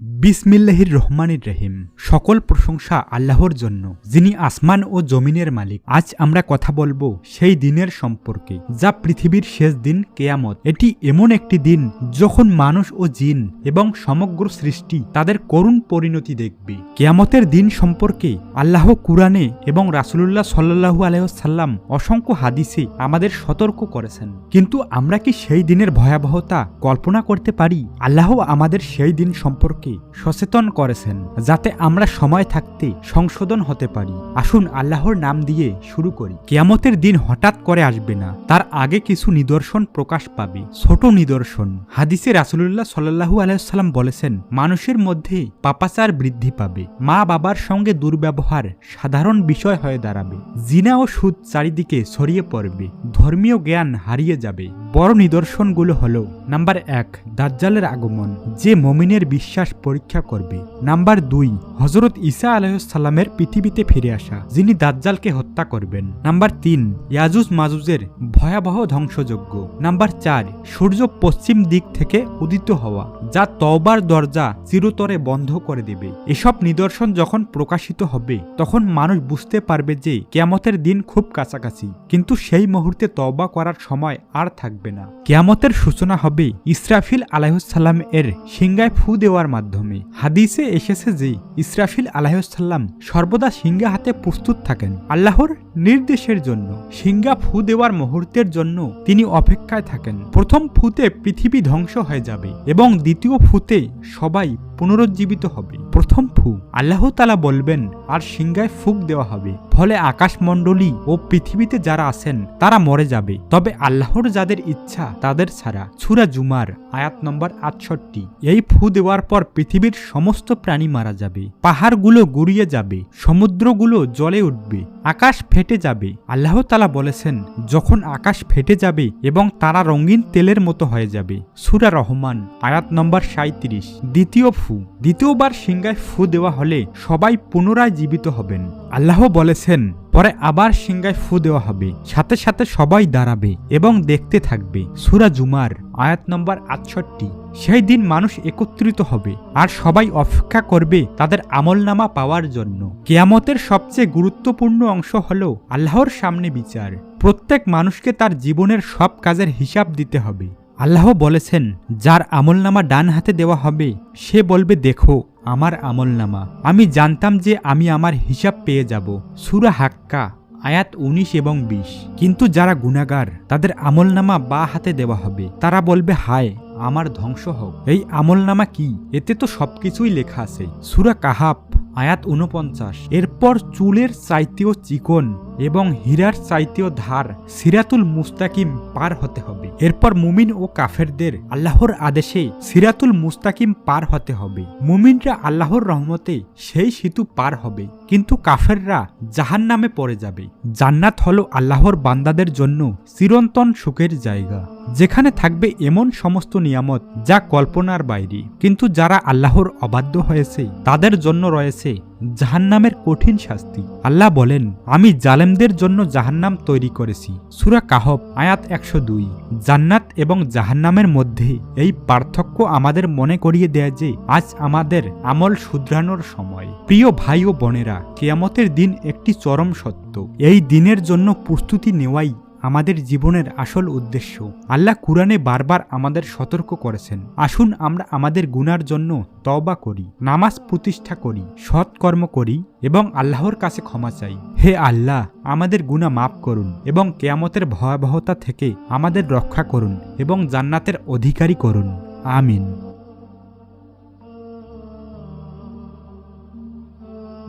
বিসমিল্লাহির রহমানির রহিম। সকল প্রশংসা আল্লাহর জন্য। যিনি আসমান ও জমিনের মালিক, আজ আমরা কথা বলব সেই দিনের সম্পর্কে, যা পৃথিবীর শেষ দিন, কেয়ামত। এটি এমন একটি দিন যখন মানুষ ও জিন এবং সমগ্র সৃষ্টি তাদের করুণ পরিণতি দেখবে। কেয়ামতের দিন সম্পর্কে আল্লাহ কুরআনে এবং রাসুলুল্লাহ সাল্লাহু আলহ্লাম অসংখ্য হাদিসে আমাদের সতর্ক করেছেন। কিন্তু আমরা কি সেই দিনের ভয়াবহতা কল্পনা করতে পারি? আল্লাহ আমাদের সেই দিন সম্পর্কে সচেতন করেছেন, যাতে আমরা সময় থাকতে সংশোধন হতে পারি। আসুন আল্লাহর নাম দিয়ে শুরু করি। কেয়ামতের দিন হঠাৎ করে আসবে না, তার আগে কিছু নিদর্শন প্রকাশ পাবে। ছোট নিদর্শন, হাদিসে রাসুলুল্লাহ সাল্লাহু আলাইসাল্লাম বলেছেন, মানুষের মধ্যে পাপাচার বৃদ্ধি পাবে মা বাবার সঙ্গে দুর্ব্যবহার সাধারণ বিষয় হয়ে দাঁড়াবে, জিনা ও সুদ চারিদিকে ছড়িয়ে পড়বে, ধর্মীয় জ্ঞান হারিয়ে যাবে। বড় নিদর্শনগুলো হল, নাম্বার এক, দাজ্জালের আগমন, যে মমিনের বিশ্বাস পরীক্ষা করবে। নাম্বার দুই হজরত ঈসা আলাইসাল্লামের পৃথিবীতে ফিরে আসা, যিনি দাজ্জালকে হত্যা করবেন। নাম্বার তিন, ইয়াজুজ মাজুজের ভয়াবহ ধ্বংসযজ্ঞ। নাম্বার চার, সূর্য পশ্চিম দিক থেকে উদিত হওয়া, যা তওবার দরজা চিরতরে বন্ধ করে দেবে। এসব নিদর্শন যখন প্রকাশিত হবে, তখন মানুষ বুঝতে পারবে যে কেয়ামতের দিন খুব কাছাকাছি। কিন্তু সেই মুহূর্তে তওবা করার সময় আর থাকবে না। কেয়ামতের সূচনা হবে ইসরাফিল আলাইসাল্লাম এর সিংগায় ফু দেওয়ার মাধ্যমে। হাদিসে এসেছে যে ইসরাফিল আলাহসাল্লাম সর্বদা সিংহা হাতে প্রস্তুত থাকেন আল্লাহর নির্দেশের জন্য। সিংহা ফু দেওয়ার মুহূর্তের জন্য তিনি অপেক্ষায় থাকেন। প্রথম ফুতে পৃথিবী ধ্বংস হয়ে যাবে এবং দ্বিতীয় ফুতে সবাই পুনরুজ্জীবিত হবে। প্রথম ফু। আল্লাহ তালা বলবেন, আর সিংহায় ফুক দেওয়া হবে। ফলে আকাশমণ্ডলী ও পৃথিবীতে যারা আছেন, তারা মরে যাবে। তবে আল্লাহর যাদের ইচ্ছা, তাদের ছাড়া। ছুরা জুমার, আয়াত নম্বর আটষট্টি। এই ফু দেওয়ার পর পৃথিবীর সমস্ত প্রাণী মারা যাবে। পাহাড়গুলো গুড়িয়ে যাবে। সমুদ্রগুলো জলে উঠবে। আকাশ ফেটে যাবে। আল্লাহ তালা বলেছেন, যখন আকাশ ফেটে যাবে এবং তারা রঙিন তেলের মতো হয়ে যাবে। সুরা রহমান, আয়াত নম্বর সাঁত্রিশ দ্বিতীয় ফু। দ্বিতীয়বার সিংহায় ফু দেওয়া হলে সবাই পুনরায় জীবিত হবেন। আল্লাহ বলেছেন, পরে আবার সিংহায় ফু দেওয়া হবে। সাথে সাথে সবাই দাঁড়াবে এবং দেখতে থাকবে। সুরা জুমার, আয়াত নম্বর আটষট্টি। সেই দিন মানুষ একত্রিত হবে আর সবাই অপেক্ষা করবে তাদের আমলনামা পাওয়ার জন্য। কেয়ামতের সবচেয়ে গুরুত্বপূর্ণ অংশ হল আল্লাহর সামনে বিচার। প্রত্যেক মানুষকে তার জীবনের সব কাজের হিসাব দিতে হবে। আল্লাহ বলেছেন, যার আমলনামা ডান হাতে দেওয়া হবে, সে বলবে, দেখো, আমার আমলনামা। আমি জানতাম যে আমি আমার হিসাব পেয়ে যাব। সুরা হাক্কা, আয়াত উনিশ এবং বিশ। কিন্তু যারা গুণাগার তাদের আমলনামা বা হাতে দেওয়া হবে। তারা বলবে, হায়, আমার ধ্বংস হোক। এই আমলনামা কি? এতে তো সবকিছুই লেখা আছে। সুরা কাহাব আয়াত উনপঞ্চাশ এরপর চুলের চাইতেও চিকন এবং হীরার চাইতেও ধার সিরাতুল মুস্তাকিম পার হতে হবে। এরপর মুমিন ও কাফেরদের আল্লাহর আদেশে সিরাতুল মুস্তাকিম পার হতে হবে। মুমিনরা আল্লাহর রহমতে সেই সেতু পার হবে। কিন্তু কাফেররা জাহান নামে পড়ে যাবে। জান্নাত হলো আল্লাহর বান্দাদের জন্য চিরন্তন সুখের জায়গা। যেখানে থাকবে এমন সমস্ত নিয়ামত যা কল্পনার বাইরে। কিন্তু যারা আল্লাহর অবাধ্য হয়েছে, তাদের জন্য রয়েছে জাহান্নামের কঠিন শাস্তি। আল্লাহ বলেন, আমি জালেমদের জন্য জাহান্নাম তৈরি করেছি। সুরা কাহব আয়াত একশো দুই। জান্নাত এবং জাহান্নামের মধ্যে এই পার্থক্য আমাদের মনে করিয়ে দেয় যে, আজ আমাদের আমল শুধরানোর সময়। প্রিয় ভাই ও বোনেরা, কেয়ামতের দিন একটি চরম সত্য। এই দিনের জন্য প্রস্তুতি নেওয়াই আমাদের জীবনের আসল উদ্দেশ্য। আল্লাহ কুরআনে বারবার আমাদের সতর্ক করেছেন। আসুন আমরা আমাদের গুনার জন্য তওবা করি, নামাজ প্রতিষ্ঠা করি সৎকর্ম করি এবং আল্লাহর কাছে ক্ষমা চাই। হে আল্লাহ, আমাদের গুণা মাফ করুন এবং কেয়ামতের ভয়াবহতা থেকে আমাদের রক্ষা করুন এবং জান্নাতের অধিকারী করুন। আমিন।